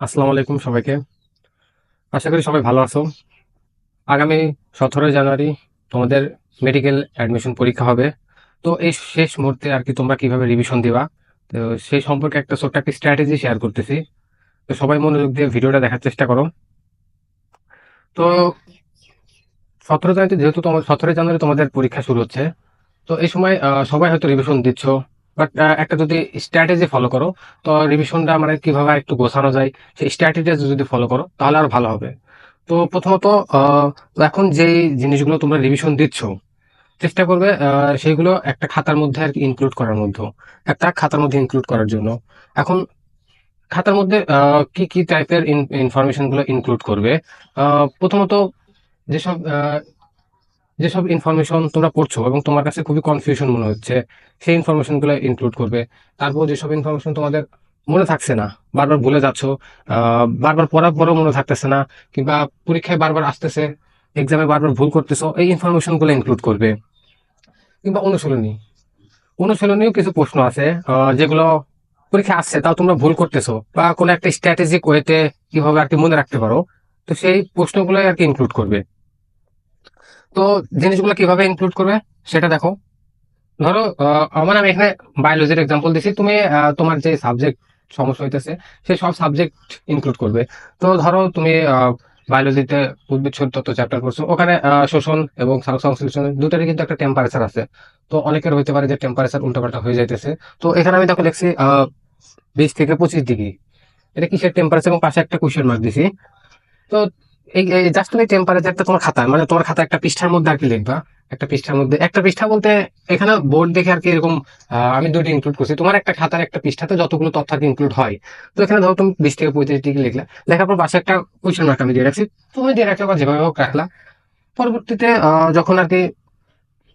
আসসালামু আলাইকুম সবাইকে। আশা করি সবাই ভালো আছো। আগামী সতেরোই জানুয়ারি তোমাদের মেডিকেল অ্যাডমিশন পরীক্ষা হবে। তো এই শেষ মুহূর্তে আর কি তোমরা কীভাবে রিভিশন দিবা? তো সেই সম্পর্কে একটা ছোট্ট একটা স্ট্র্যাটেজি শেয়ার করতেছি। তো সবাই মনোযোগ দিয়ে ভিডিওটা দেখার চেষ্টা করো। তো সতেরো জানুয়ারি যেহেতু তোমার সতেরোই জানুয়ারি তোমাদের পরীক্ষা শুরু হচ্ছে, তো এই সময় সবাই হয়তো রিভিশন দিচ্ছ। বাট একটা যদি স্ট্র্যাটেজি ফলো করো, তো রিভিশনটা মানে কীভাবে একটু গোছানো যায়, সেই স্ট্র্যাটেজি যদি ফলো করো, তাহলে আর ভালো হবে। তো প্রথমত এখন যেই জিনিসগুলো তোমরা রিভিশন দিচ্ছ, চেষ্টা করবে সেইগুলো একটা খাতার মধ্যে আর ইনক্লুড করার মধ্যে, একটা খাতার মধ্যে ইনক্লুড করার জন্য। এখন খাতার মধ্যে কি কি টাইপের ইনফরমেশনগুলো ইনক্লুড করবে? প্রথমত যেসব যেসব ইনফরমেশন তোমরা পড়ছো এবং তোমার কাছে খুবই কনফিউশন মনে হচ্ছে, সেই ইনফরমেশনগুলো ইনক্লুড করবে। তারপর যেসব ইনফরমেশন তোমাদের মনে থাকছে না, বারবার ভুলে যাচ্ছ বারবার পড়ার পরেও মনে থাকতেছে না, কিংবা পরীক্ষায় বারবার আসতেছে এক্সামে বারবার ভুল করতেছো, এই ইনফরমেশনগুলো ইনক্লুড করবে। কিংবা অনুশীলনী। অনুশীলনীয় কিছু প্রশ্ন আছে যেগুলো পরীক্ষা আসছে, তাও তোমরা ভুল করতেছো, বা কোনো একটা স্ট্র্যাটেজিক ওয়েতে কীভাবে আর কি মনে রাখতে পারো, তো সেই প্রশ্নগুলো আর কি ইনক্লুড করবে। তো জিনিসগুলো কীভাবে ইনক্লুড করবে সেটা দেখো। ধরো আমার আমি এখানে বায়োলজির এক্সাম্পল দিছি। তুমি তোমার যে সাবজেক্ট সমস্যা হইতেছে সেই সব সাবজেক্ট ইনক্লুড করবে। তো ধরো তুমি বায়োলজিতে উদ্ভিদ তত্ত্ব চ্যাপ্টার করছ, ওখানে শোষণ এবং সংশ্লেষণ দুটারই কিন্তু একটা টেম্পারেচার আছে। তো অনেকের হইতে পারে যে টেম্পারেচার উল্টাপাল্টা হয়ে যাইতেছে। তো এখানে আমি দেখো লিখছি বিশ থেকে পঁচিশ ডিগ্রি। এটা কিসের টেম্পারেচার এবং পাশে একটা কোয়েশ্চেন মার্ক দিছি। তো এই জাস্ট তুমি টেম্পারেচারটা তোমার খাতায় মানে তোমার খাতা একটা পৃষ্ঠার মধ্যে আর কি লিখবা। একটা পৃষ্ঠার মধ্যে, একটা পৃষ্ঠা বলতে এখানে বোর্ড দেখে আর কি এরকম আমি দুটো ইনক্লুড করছি। তোমার একটা খাতার একটা পৃষ্ঠাতে যতগুলো তথ্য আর ইনক্লুড হয়, তো এখানে ধরো তুমি বিশ থেকে পঁয়ত্রিশ ডিগ্রি লিখলা, লেখার পর পাশে একটা কোয়েশ্চেন মার্ক আমি দিয়ে রাখছি। তুমি দিয়ে রাখলে বা যেভাবে হোক রাখলা। পরবর্তীতে যখন আর কি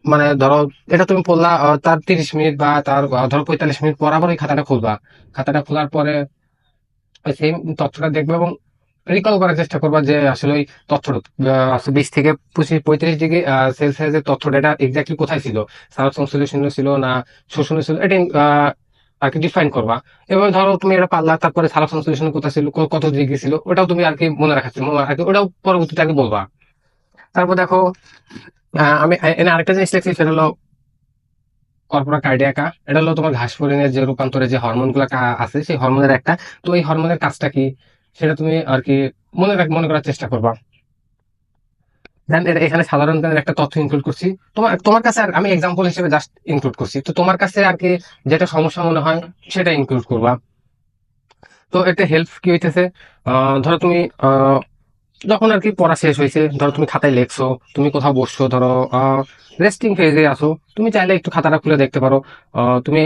মানে ধরো এটা তুমি পড়লা তার তিরিশ মিনিট বা তার ধরো পঁয়তাল্লিশ মিনিট পর আবার ওই খাতাটা খুলবা। খাতাটা খোলার পরে সেই তথ্যটা দেখবে এবং রিকল করার চেষ্টা করবা যে আসলে ওই তথ্যটা বিশ থেকে পঁচিশ, পঁয়ত্রিশ ডিগ্রি সেলসিয়াসের তথ্যটা এটা এক্স্যাক্টলি কোথায় ছিল? সারাপ সংশ্লেষণে ছিল না, শোষণে ছিল, এটা আর কি ডিফাইন করবা। এবং ধরো তুমি এটা পারলা তারপরে সারাপ সংশ্লেষণ কোথায় ছিল কত ডিগ্রি ছিল, ওটাও তুমি আর কি মনে রাখাচ্ছি ওটাও পরবর্তীতে কি বলবা। তারপর দেখো আমি এনে আরেকটা জিনিস লিখছি সেটা হলো কর্পোরা কার্ডিয়াকা এটা হলো তোমার ঘাস ফড়িংয়ের যে রূপান্তরে যে হরমোনগুলা আছে, সেই হরমোনের একটা, তো এই হরমোনের কাজটা কি? সেটা তুমি আর কি মনে রাখ, মনে করার চেষ্টা করবা। দেন এখানে সাধারণ জ্ঞানের একটা তথ্য ইনক্লুড করছি। তোমার তোমার কাছে আর আমি এক্সাম্পল হিসেবে জাস্ট ইনক্লুড করছি। তো তোমার কাছে আর কি যেটা সমস্যা মনে হয়, সেটা ইনক্লুড করবা। তো এটা হেল্প কি হইতেছে? ধরো তুমি যখন আর কি পড়া শেষ হয়েছে ধরো তুমি খাতায় লেখছো, তুমি কোথাও বসছো, ধরো রেস্টিং ফেজে আসো তুমি চাইলে একটু খাতাটা খুলে দেখতে পারো। তুমি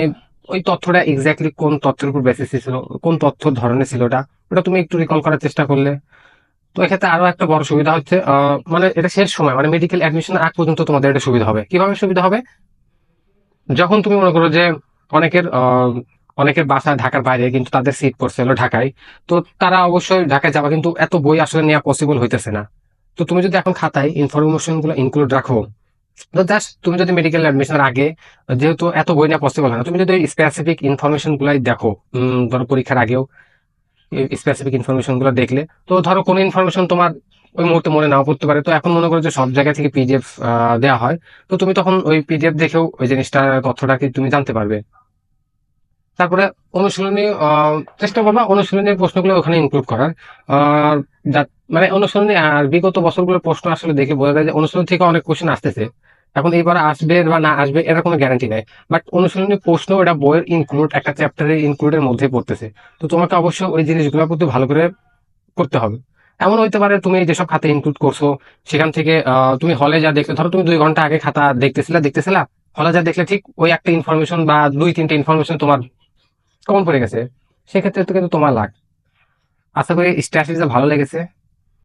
ওই তথ্যটা এক্স্যাক্টলি কোন তথ্যের উপর বেসিস ছিল, কোন তথ্য ধরনের ছিল ওটা ওটা তুমি একটু রিকল করার চেষ্টা করলে। তো এক্ষেত্রে আরও একটা বড় সুবিধা হচ্ছে মানে এটা শেষ সময় মানে মেডিকেল অ্যাডমিশন আগ পর্যন্ত তোমাদের এটা সুবিধা হবে। কীভাবে সুবিধা হবে? যখন তুমি মনে করো যে অনেকের অনেকের বাসা ঢাকার বাইরে, কিন্তু তাদের সিট পড়ছে হলো ঢাকায়, তো তারা অবশ্যই ঢাকায় যাবা কিন্তু এত বই আসলে নেওয়া পসিবল হইতেছে না। তো তুমি যদি এখন খাতায় ইনফরমেশনগুলো ইনক্লুড রাখো তো জাস্ট তুমি যদি মেডিকেল অ্যাডমিশনের আগে, যেহেতু এত বই নেওয়া পসিবল না, তুমি যদি স্পেসিফিক ইনফরমেশন গুলাই দেখো ধরো পরীক্ষার আগেও স্পেসিফিক ইনফরমেশনগুলো দেখলে, তো ধরো কোন ইনফরমেশন তোমার ওই মুহূর্তে মনে নাও পড়তে পারে। তো এখন মনে করো যে সব জায়গা থেকে পিডিএফ দেওয়া হয়, তো তুমি তখন ওই পিডিএফ দেখেও ওই জিনিসটা তথ্যটাকে তুমি জানতে পারবে। তারপরে অনুশীলনী চেষ্টা করবা অনুশীলনীর প্রশ্নগুলো ওখানে ইনক্লুড করার। মানে অনুশীলনী আর বিগত বছরগুলোর প্রশ্ন আসলে দেখে বোঝা যায় যে অনুশীলন থেকে অনেক কোশ্চেন আসতেছে। এখন এইবার আসবে বা না আসবে এর কোনো গ্যারান্টি নাই। বাট অনুশীলনী প্রশ্ন এটা বইয়ের ইনক্লুড একটা চ্যাপ্টারের ইনক্লুডের মধ্যে পড়তেছে। তো তোমাকে অবশ্যই ওই জিনিসগুলোর প্রতি ভালো করে করতে হবে। এমন হইতে পারে তুমি যেসব খাতা ইনক্লুড করছ, সেখান থেকে তুমি হলে যা দেখলে ধরো তুমি দুই ঘণ্টা আগে খাতা দেখতেছিলা দেখতেছিলা হলে যা দেখলে ঠিক ওই একটা ইনফরমেশন বা দুই, তিনটে ইনফরমেশন তোমার কমন পড়ে গেছে। সেক্ষেত্রে তো কিন্তু তোমার লাগ। আশা করি স্ট্র্যাটেজিটা ভালো লেগেছে।